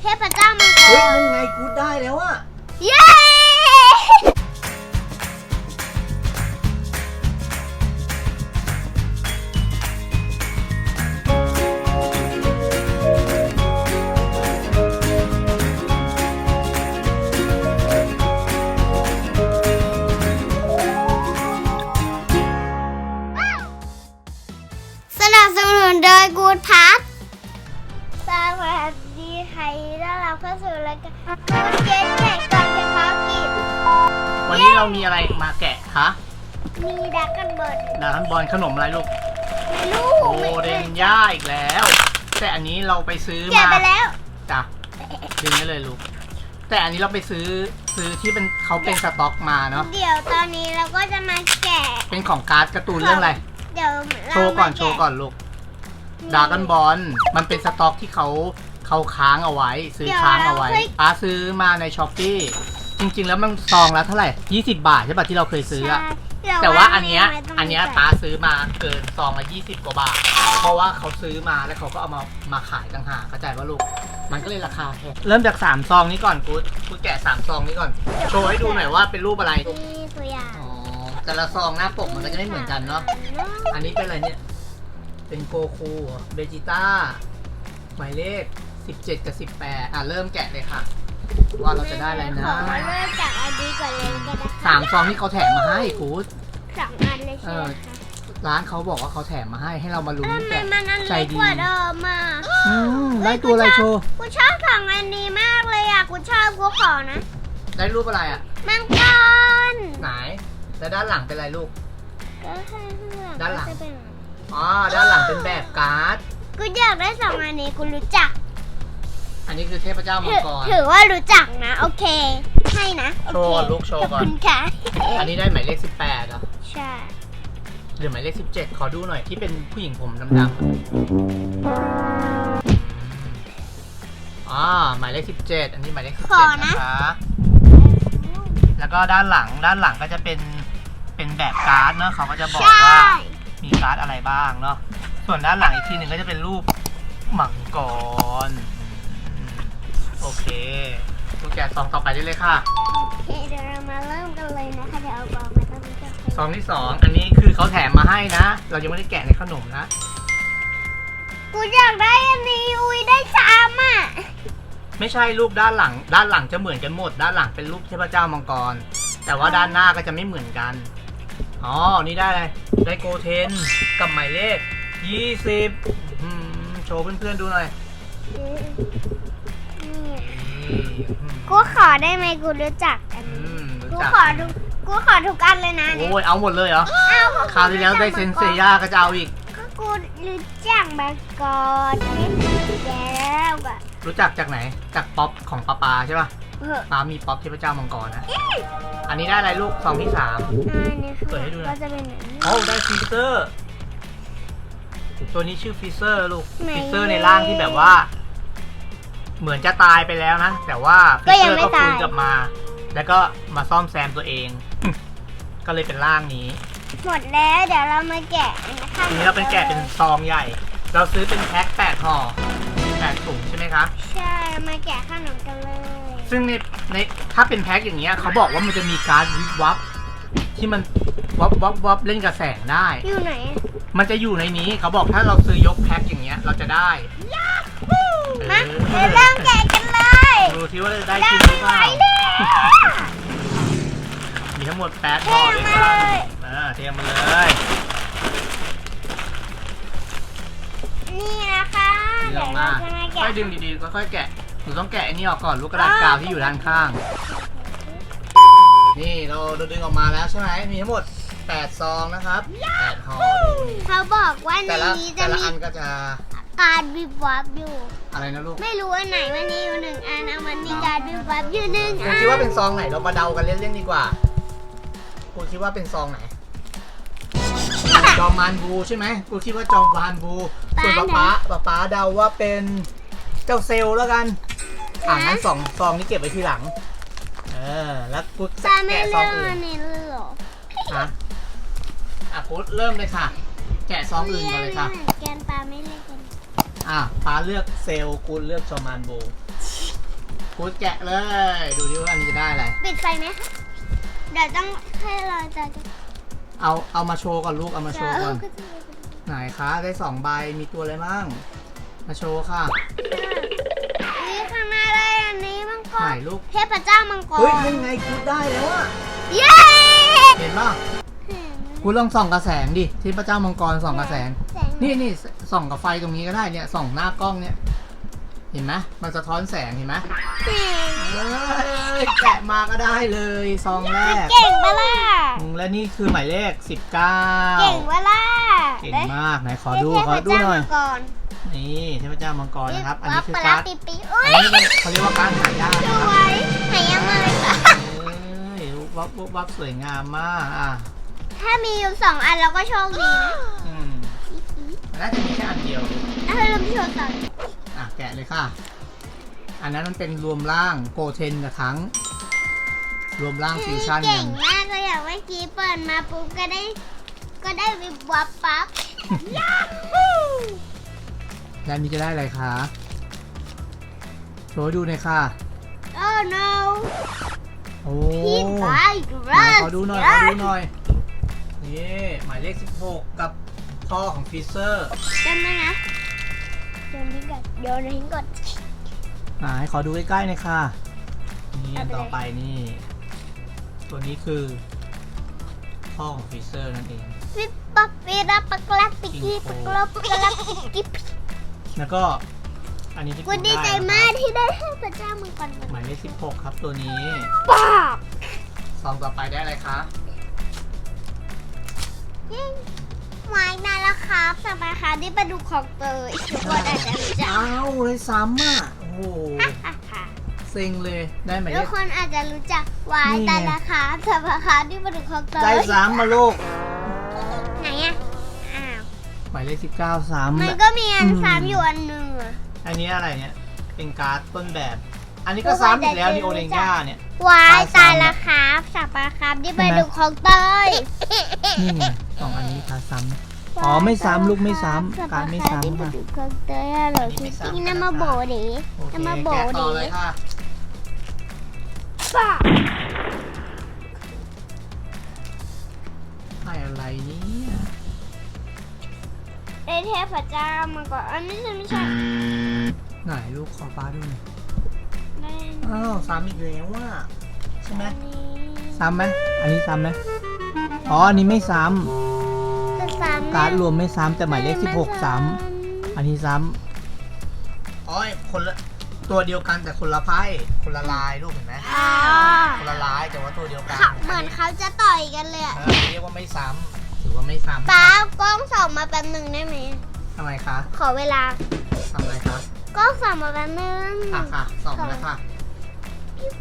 เทพเจ้ามังกเฮ้ยรนั่นไงกูได้แล้วอะเย้ เรามีอะไรมาแกะคะมีดักกันเบิร์ดดารันบอลขนมอะไรลูกลูโอกเดนย่าอีกแล้ว แต่อันนี้เราไปซื้อแกะมาไปแล้วจ้ะดึงได้เลยลูก แต่อันนี้เราไปซื้อซื้อที่เป็นเขาเป็นสต็อกมาเนาะ เดี๋ยวตอนนี้เราก็จะมาแกะ เป็นของการ์ดการ์ตูนเรื่องอะไร เดี๋ยวเราโชว์ก่อนมาแะโชว์ก่อนลูกดากันบอลมันเป็นสต็อกที่เขาเขาค้างเอาไว้ ซื้อค้างเอาไว้ป้าซื้อมาในช้อปปี้ จริง ๆ แล้วมันซองละเท่าไหร่ 20 บาทใช่ป่ะที่เราเคยซื้ออะใช่แต่ว่าอันเนี้ยไม่ต้งอันเนี้ยแกะป้าซื้อมาเกินซองละ20 กว่าบาท เพราะว่าเขาซื้อมาแล้วเขาก็เอามามาขายต่างหากเข้าใจป่ะลูก มันก็เลยราคาแพงเริ่มจาก3ซองนี้ก่อนกูดกูแกะ3ซองนี้ก่อน โชว์ให้ดูหน่อยว่าเป็นรูปอะไร นี่ตัวอย่างอ๋อ แต่ละซองหน้าปกมันก็จะไม่เหมือนกันเนาะ อันนี้เป็นอะไรเนี่ย เป็นโกคูเบจิต้า หมายเลข 17 กับ 18 อะ เริ่มแกะเลยค่ะ ว่าเราจะได้อะไรนะขอเริ่มจากอันนี้ก่อนเลยก็ได้สามซองที่เขาแถมมาให้กูด สองอันเลยใช่ไหมคะร้านเขาบอกว่าเขาแถมมาให้ให้เรามาลุ้นทำไมแกะมันอันใจเล็กดีกว่าเดิมอะอืมได้ตัวอะไรโชว์กูชอบสองอันนี้มากเลยอะกูชอบกูขอนะได้รูปอะไรอะ มังกรไหนแล้วด้านหลังเป็นอะไรลูก ก็แค่ข้างหลังด้านหลัง ก็จะเป็นอ๋อด้านหลังเป็นแบบการ์ด กูอยากได้สองอันนี้กูรู้จัก อันนี้คือเทพเจ้ามัถืงอกรถือว่ารู้จักนะ โอเค ให้นะโชว์ก่อนโอเคลูกโชว์ขอบก่อน คุณค่ะ อันนี้ได้หมายเลข18เหรอใช่หรือหมายเลข17ขอดูหน่อยที่เป็นผู้หญิงผมดำๆอ่าหมายเลข17อันนี้หมายเลขขอ17นะ นะคะ แล้วก็ด้านหลังด้านหลังก็จะเป็นเป็นแบบการ์ดเนาะเขาก็จะบอกใช่ ว่ามีการ์ดอะไรบ้างเนาะส่วนด้านหลังอีกทีหนึ่งก็จะเป็นรูปมังกรอืม โอเคลูกแกะซองต่อไปได้เลยค่ะ โอเคเดี๋ยวเรามาเริ่มกันเลยนะคะเดี๋ยวเอากล่องมาตั้งไว้ก่อนซองที่สองอันนี้คือเขาแถมมาให้นะ เรายังไม่ได้แกะในขนมนะ กูอยากได้อันนี้อุ้ยได้ชามอะไม่ใช่รูปด้านหลัง ด้านหลังจะเหมือนกันหมด ด้านหลังเป็นรูปเทพเจ้ามังกร แต่ว่าด้านหน้าก็จะไม่เหมือนกัน อ๋อ นี่ได้อะไรได้โกเทนกับหมายเลข 20อืมโชว์เพื่อนๆดูหน่อยนี่นี่อืม กูขอได้ไหมกูรู้จักอันอืนี้มกูรู้จักขอทุกกูขอทุกอันเลยนะเนี่ยโอ้ยเอาหมดเลยเหรออ้าวคราวที่แล้วได้เซนเซย่าก็จะเอาอีกก็กูรู้จักมาก่อนไม่ถึงแล้วอะรู้จักจากไหนจากป๊อปของปาปาใช่ป่ะเออปามีป๊อปเทพเจ้ามังกรนะอันนี้ได้อะไรลูกซองที่สามอันนี้คือเปิดให้ดูหน่อยก็จะเป็นอย่างนี้โอ้ได้ฟีเซอร์ ตัวนี้ชื่อฟีเซอร์ลูกไหนฟีเซอร์ในร่างที่แบบว่า เหมือนจะตายไปแล้วนะ แต่ว่าก็ฟีเซยัองร์ไม่ก็ฟื้นตายกลับมา แล้วก็มาซ่อมแซมตัวเอง ก็เลยเป็นร่างนี้ หมดแล้วเดี๋ยวเรามาแกะนะคะทีนี้เราเป็นแกะเป็นซองใหญ่ เราซื้อเป็นแพ็คแปดห่อแปดถุงใช่ไหมคะ ใช่มาแกะขนมกันเลยซึ่งในในถ้าเป็นแพ็คอย่างเงี้ยเขาบอกว่ามันจะมีการดวิบวับที่มันวับวับวับเล่นกับแสงได้ อยู่ไหนมันจะอยู่ในนี้เขาบอกถ้าเราซื้อยกแพ็คอย่างเงี้ยเราจะได้ มาเอเดี๋ยวอเริ่มแกะกันเลยดูที่ว่าจะได้ได้กินหรือเปไหวล่าเนี่ยมีทั้งหมดแปดเทห่อด้วยมากันเลยเออเทมาเลย นี่นะคะดึงเดี๋อยวอกเรามาจะมาค่อยแกะดึงดีๆค่อยๆแกะหนูต้องแกะไอ้นี่ออกก่อนลูกกระดาษกาวที่อยู่ด้านข้าง นี่เราเราดึงออกมาแล้วใช่ไหมมีทั้งหมดแปดซองนะครับแปดห่อเขาบอกว่าในแต่ละนี้จะแต่ละมีอันก็จะ การวิบวับอยู่ อะไรนะลูกไม่รู้อันไหนวันนี้อยู่หนึ่งอันเอามันมีการวิบวับอยู่หนึ่งคุอัณนคิดว่าเป็นซองไหนเรามาเดากันเล่นๆดีกว่าคุณคิดว่าเป็นซองไหน จอมมานบูใช่ไหมกูคิดว่าจอมมานบูส่วนป๊าป๊าป๊าป๊าเดาว่าเป็นเจ้าเซลล์แล้วกันอ่างั้นสองซองนี้เก็บไว้ทีหลัง เออ แล้วกูตาไม่แกะซอเลืองกอื่อันนนี้เลยเหรอฮะอะกูเริ่มเลยค่ะ แกะซองอื่นก่อนเลยค่ะแกนปลาไม่เลือกกัน อะป๊าเลือกเซลล์กูเลือกจอมมานบูใกูแกะเลย ดูดิว่าอันนี้จะได้อะไร ปิดไฟไหมคะเดี๋ยวต้องให้เราจะจะเอาเอามาโชว์ก่อนลูกเอามาโชว์ก่อนจะไหนคะได้สองใบมีตัวอะไรบ้างมาโชว์ค่ะนี่ข้างหน้าได้อันนี้มังกไหนรลูกเทพเจ้ามังกรเฮ้ยนั่นไงกูได้แล้วอะเย้เห็นป่ะกูลองส่องกระแสงดิที่พระเจ้ามังกรส่องกระแสงแสงนี่นี่ ส่องกับไฟตรงนี้ก็ได้เนี่ยส่องหน้ากล้องเนี่ย เห็นไหมมันสะท้อนแสงเห็นไหมเอ้ยแกะมาก็ได้เลยซองแรกเก่งปะล่ะอืมและนี่คือหมายเลข 19เก่งปะล่ะเก่งมากไหนขอดูได้ขอดูหน่อยเทพเจ้ามังกรนี่เทพเจ้ามังกรนะครับ อันนี้คือวับปะการ์ลาดปีปีอุ้อัยนนี้เขาเรียกว่าการดหายากสนะครับวยหายยังเลยค่ะเอ้ยวับวับวับสวยงามมากอะถ้ามีอยู่สองอันเราก็โชคดีนะอืม น่าจะมีแค่อันเดียว ถ้าลืมโชว์ต่ออะแกะเลยค่ะ อันนั้นมันเป็นรวมร่างโกเทนกับทั้ง รวมร่างฟิวชั่นเก่กังนมากเลยอะเมื่อกี้เปิดมาปุ๊บก็ได้ ก็ได้วิบวับปั๊บยาฮูแล้วนี้จะได้อะไรคะโชว์ให้ดูหน่อยค่ะ โอ้ no โอ้พี่บายไหนรัสขอดูหน่อยขอดูหน่อย นี่หมายเลข 16 กับ ท่อของฟีเซอร์จำได้นะโยนทิ้งก่อนโยนทิ้งก่อน อ่าให้ขอดูใกล้ๆหน่อยค่ะ นี่เอาไปเลยต่อไปนี่ ตัวนี้คือท่อของฟีเซอร์นั่นเอง วิบปับวิรับปักลับปิกกี้ปักลับปักลับปิกกี้แล้วก็ อันนี้ที่กูดีใจมากที่ได้เทพเจ้ามังกรหมายเลข16ครับตัวนี้ป๊าบซองต่อไปได้อะไรคะ ยิ่งไว้นานแล้ว ครับสบายค่ะที่ประดูของเตยทุกคนอาจจะรู้จักอ้าวเลยซ้ำอะโอ้โหฮ่าฮ่าเซ็งเลยได้หมายเลทุกขคนอาจจะรู้จักไว้นี่ไงแต่ละค่ะสบายค่ะที่ประดูของเตยได้ซ้ำมาลูกไหนอะอ้าวหมายเลข19ซ้ำมันก็มีอันอืมซ้ำอยู่อันหนึ่งอะอันนี้อะไรเนี่ยเป็นการ์ดต้นแบบ อันนี้ก็ซ้ำอีกแล้วนี่โอเลนย่าเนี่ยไว้ตายซ้ำตายละครับสับปะครับที่ประดูของเตยนี่ไงสองอันนี้ค่ะซ้ำ อ๋อไม่ซ้ำลูกไม่ซ้ำการไม่ซ้ำที่ประค่ะดูของเตยอะเหรออันนี้คิไม่ดซ้ำที่น้ำมาโบดิโอเคน้ำมาโบแกะต่อดิเลยค่ะป้าให้อะไรเนี่ยได้เทพเจ้ามาก่อนอันนี้จะไม่ใช่ไหนลูกขอป้าดูหน่อยได้อ้าวซ้ำอีกแล้วว่ะใช่ไหมอันนี้ซ้ำไหมอันนี้ซ้ำไหมอ๋ออันนี้ไม่ซ้จะ ซ้ำำการ์ดรวมไม่ซ้ำแต่หมายเลข16ซ้ำอันนี้ซ้ำอ๋อคนละตัวเดียวกันแต่คนละไพ่คนละลายลูกเห็นไหมอ่าคนละลายแต่ว่าตัวเดียวกันค่ะเหมือนเขาจะต่อยกันเลยอะเออเรียกว่าไม่ซ้ำถือว่าไม่ซ้ำป้ากล้องส่องมาแป๊บหนึ่งได้ไหม ทำไมคะขอเวลา ทำอะไรคะกล้องส่องมาแป๊บหนึงค่ะค่ะสองแล้วค่ะ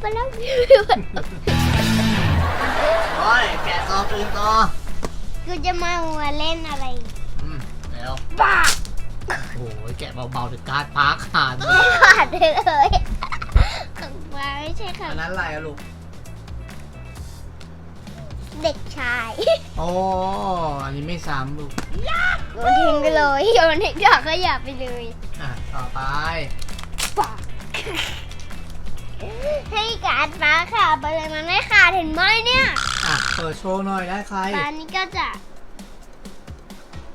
ไปแล้ว โอ้ยแกะซองอื่นต่อ กูจะมาหัวเล่นอะไรอืมแล้วบ้าโอ้ยแกะเบาๆเดี๋ยวการ์ดพักขาดไม่ขาดเลยของฟ้าไม่ใช่ค่ะอันนั้นอะไรอะลูก เด็กชายโอ้อันนี้ไม่ซ้ำลูก โยนทิ้งไปเลยโยนทิ้งอยากก็อย่าไปเลยอะ ต่อไป ปากให้การฟ้าขาดไปเลยมันไม่ขาดเห็นไหมเนี่ย อะเปิดโชว์หน่อยได้ใครฟ้านี่ก็จะ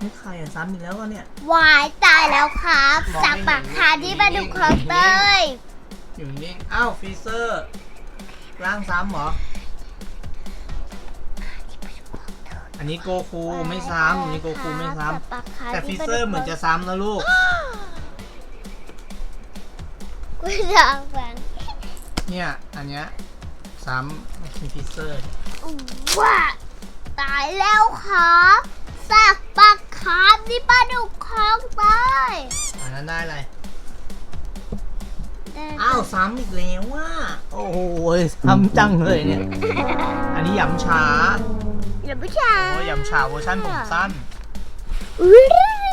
นี่ใครอะซ้ำอีกแล้วอะเนี่ย วายตายแล้วครับมองไม่สับปากคาที่ประดุกของเตยอยู่นิ่งอ้าวฟีเซอร์ร่างซ้ำเหรอ อันนี้โกคูไม่ซ้ำอันนี้โกคูไม่ซ้สับปากคาำแต่ฟีที่ประเซดุอกร์เหมือนจะซ้ำนะลูก กูจะฟังเนี่ยอันเนี้ย ซ้ำไม่ใช่ฟีเซอร์ว้าตายแล้วครับสับปากคาที่ประดุกของเตยอันนั้นได้อะไรอ้าวซ้ำอีกแล้วว่ะโอ้โหซ้ำจังเลยเนี่ย อันนี้หยำฉาหรือผู้ชายโอ้ยหยำฉาเวอร์ชันผมสั้นอุ๊ย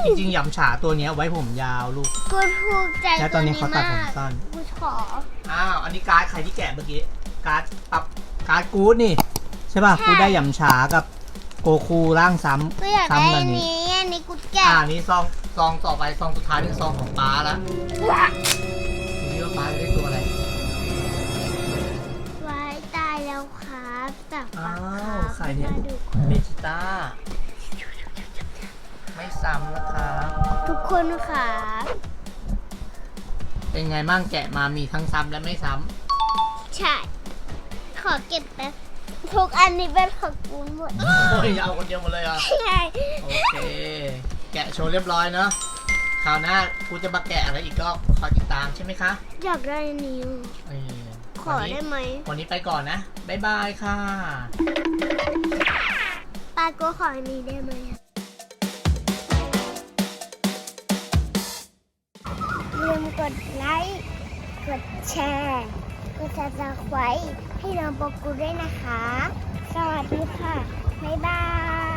จริงๆหยำฉาตัวเนี้ยไว้ผมยาวลูกกูถูกใจแล้วตอนนี้เขาตัดผมกสั้นกูขออ้าว อันนี้การ์ดใครที่แกะเมื่อกี้ การ์ดปรับการ์ดกู๊ดนี่ ใช่ป่ะ กูได้หยำฉากับโกคูร่างซ้ำซ้ำแบบนี้ นี้อันนี้กูแก่อ่านี้ซองซองต่อไปซองสุดท้ายเป็นซองของป้าละทีนี้ว่าป้าจะได้ตัวอะไร ไว้ตายแล้วครับจากปาอ้าวใส่เนี่ย มาดูคจิต้า ไม่ซ้ำนะครับ ทุกคนครับเป็นไงบ้างแกะมามีทั้งซ้ำและไม่ซ้ำใช่ ขอเก็บแป๊บทุกอันนี้เป็นของกูหมดำโอ้ยเอาคนเดียวหมดเลยเหรอะ ใช่โอเค แกะโชว์เรียบร้อยเนาะคราวหน้ากูจะมาแกะอะไรอีกก็คอยติดตามใช่ไหมคะอยากได้อันนี้เออขอวันได้นี้ไหมวันนี้ไปก่อนนะ บ๊ายบายค่ะ ปาโก็ขออันนี้ได้ไหมลืมกดไลค์ กดแชร์ กดซับสไครต์ให้น้องปกูด้วยนะคะ สวัสดีค่ะ บ๊ายบาย